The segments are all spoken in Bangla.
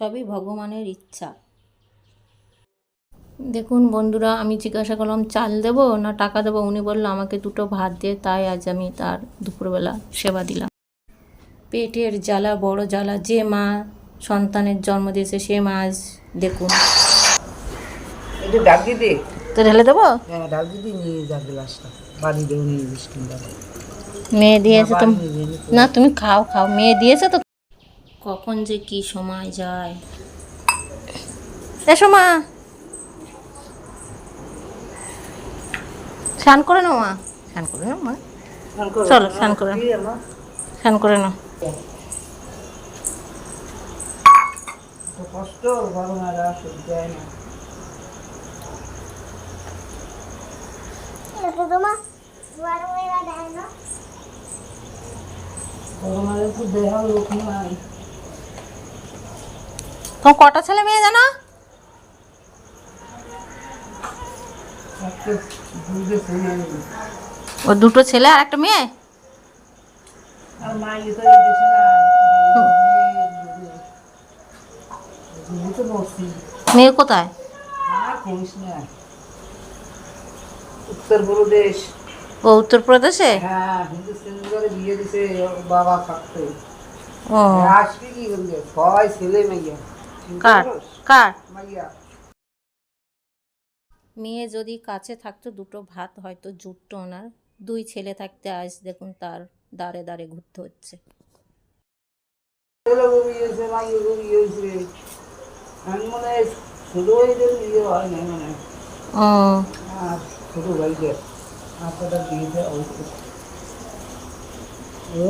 সবই ভগবানের ইচ্ছা। দেখুন বন্ধুরা আমি জিজ্ঞাসা করলাম চাল দেবো না টাকা দেবো? উনি বলল আমাকে দুটো ভাত দিয়ে তাই আজ আমি তার দুপুরবেলা সেবা দিলাম। পেটের জ্বালা বড় জ্বালা যে মা সন্তানের জন্ম দিয়েছে সে মা আজ দেখুন। একটু ডাক দিদি তো ঢেলে দেবো? হ্যাঁ ডাক দিদি নিয়ে যা গ্লাসটা। বাড়ি দেও নিয়ে মেয়ে দিয়েছে তো না তুমি খাও খাও। মেয়ে দিয়েছে তো কখন যে কি সময় যায়। এসো মা স্নান করে নাও মা। স্নান করে নাও মা। চলো, স্নান করে। স্নান করে নাও। কষ্ট আর না গরম আর দেহ লোক নাই। তোমার কটা ছেলে মেয়ে জানো? ও দুটো ছেলে আর একটা মেয়ে? মেয়ে কোথায়? উত্তরপ্রদেশ ও উত্তরপ্রদেশে? হ্যাঁ বিয়ে দিছে বাবা থাকতে ও। আসবি কি ছয় ছেলে মেয়ে। কার? কার? মেয়ে যদি কাছে থাকতো দুটো ভাত হয়তো জুটতো ওনার দুই ছেলে থাকতে আজ দেখুন তার দাঁড়ে দাঁড়ে ঘুরতে হচ্ছে। ও।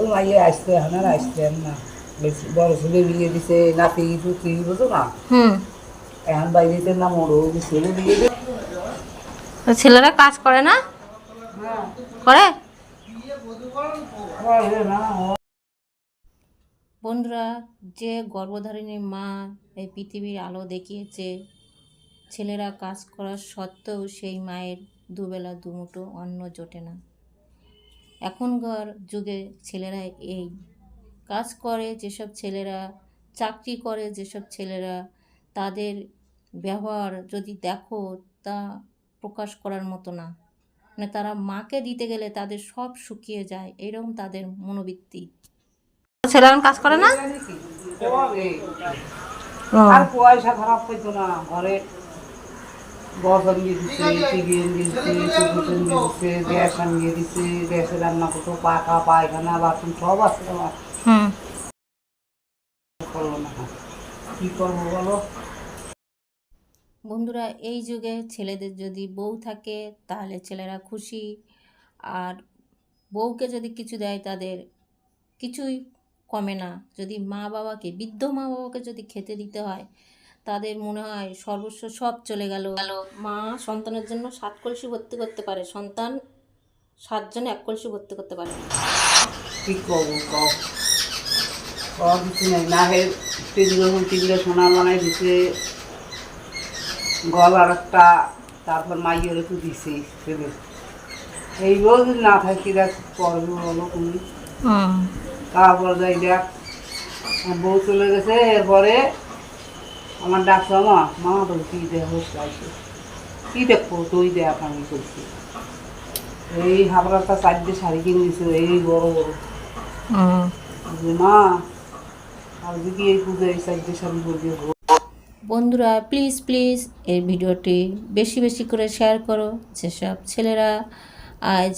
মাইয়ে আসতে হানার আসতেন না। বড় ছেলে বিয়ে দিছে নাতি বুঝো না? হুম। এখন বাইরেতে না মোড়ো ছেলে বিয়ে দিয়ে ছেলেরা কাজ করে না? হ্যাঁ। করে? বন্ধুরা যে গর্ভধারিণী মা এই পৃথিবীর আলো দেখিয়েছে ছেলেরা কাজ করার সত্ত্বেও সেই মায়ের দুবেলা দুমুঠো অন্ন জোটে না। এখনকার যুগে ছেলেরা এই কাজ করে যেসব ছেলেরা চাকরি করে যেসব ছেলেরা তাদের ব্যবহার যদি দেখো তা প্রকাশ করার মতো না। মানে তারা মাকে দিতে গেলে তাদের সব শুকিয়ে যায় এরকম তাদের মনোবৃত্তি। ছেলেরা কাজ করে না? আর পয়সা খারাপ হইতো না ঘরে দিছে চুকুট গ্যাস আনিয়ে দিছে গ্যাসে রান্না করতো পাকা পায়খানা বাথরুম সব আছে আমার কি করব বলো? বন্ধুরা এই যুগে ছেলেদের যদি বউ থাকে তাহলে ছেলেরা খুশি। আর বউকে যদি কিছু দেয় তাদের কিছুই কমে না। যদি মা বাবাকে বৃদ্ধ মা বাবাকে যদি খেতে দিতে হয় তাদের মনে হয় সর্বস্ব সব চলে গেল। মা সন্তানের জন্য সাত কলসি ভর্তি করতে পারে। সন্তান সাতজনে এক কলসি ভর্তি করতে পারে। কি করব কও কিছু নেই না হে তিন যখন তিনটে সোনা বানাই দিছে। গল আর একটা তারপর মাইয়ের একটু দিছে ছেলে এই যদি না থাকি দেখ করব বলো তুমি। তারপর যাই দেখ বউ চলে গেছে এরপরে আমার ডাকছে মা মা তোর কী দেখ চাইছে কী দেখব তুই দেখ আমি করছি এই হাবড়াটা চারটে শাড়ি কিনে দিছে এই বড় বড়। মা বন্ধুরা প্লিজ প্লিজ এই ভিডিওটি বেশি বেশি করে শেয়ার করো। যেসব ছেলেরা আজ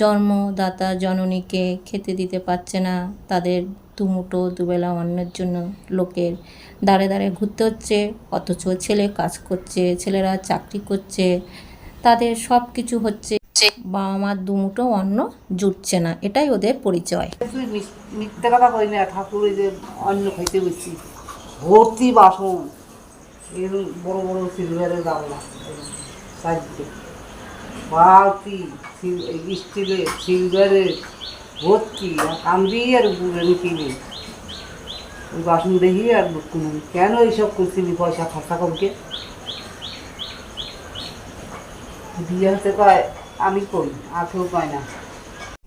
জন্মদাতা জননীকে খেতে দিতে পারছে না, তাদের দুমুটো দুবেলা অন্যের জন্য লোকের দাঁড়ে দাঁড়ে ঘুরতে হচ্ছে, অথচ ছেলে কাজ করছে, ছেলেরা চাকরি করছে, তাদের সব কিছু হচ্ছে বাবা মার দুমুটো অন্ন জুটছে না এটাই ওদের পরিচয়। তুই মিথ্যে কথা কই না ঠাকুরের যে অন্ন খাইতে বসছি। ভর্তি বাসন। এরকম বড় বড় সিলভারের গামলা। চারটে। বালতি স্টিলের সিলভারের ভর্তি। আর কান্দি আর বুড়ানি কিনে ওই বাসন দেখি আর কোনো কেন এইসব করছিলি? পয়সা খরচা করকে বিয়ে হতে পায় আমি করি আর কেউ পায় না।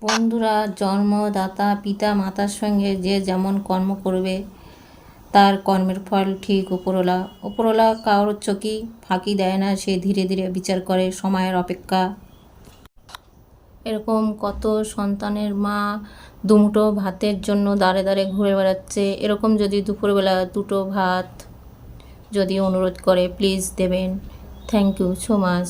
বন্ধুরা জন্মদাতা পিতা, মাতার সঙ্গে যে যেমন কর্ম করবে, তার কর্মের ফল ঠিক উপরওয়ালা। উপরওয়ালা কারোর চোখেই ফাঁকি দেয় না, সে ধীরে ধীরে বিচার করে সময়ের অপেক্ষা। এরকম কত সন্তানের মা দুমুঠো ভাতের জন্য দাঁড়ে দাঁড়ে ঘুরে বেড়াচ্ছে। এরকম যদি দুপুরবেলা দুটো ভাত যদি অনুরোধ করে প্লিজ দেবেন। Thank you so much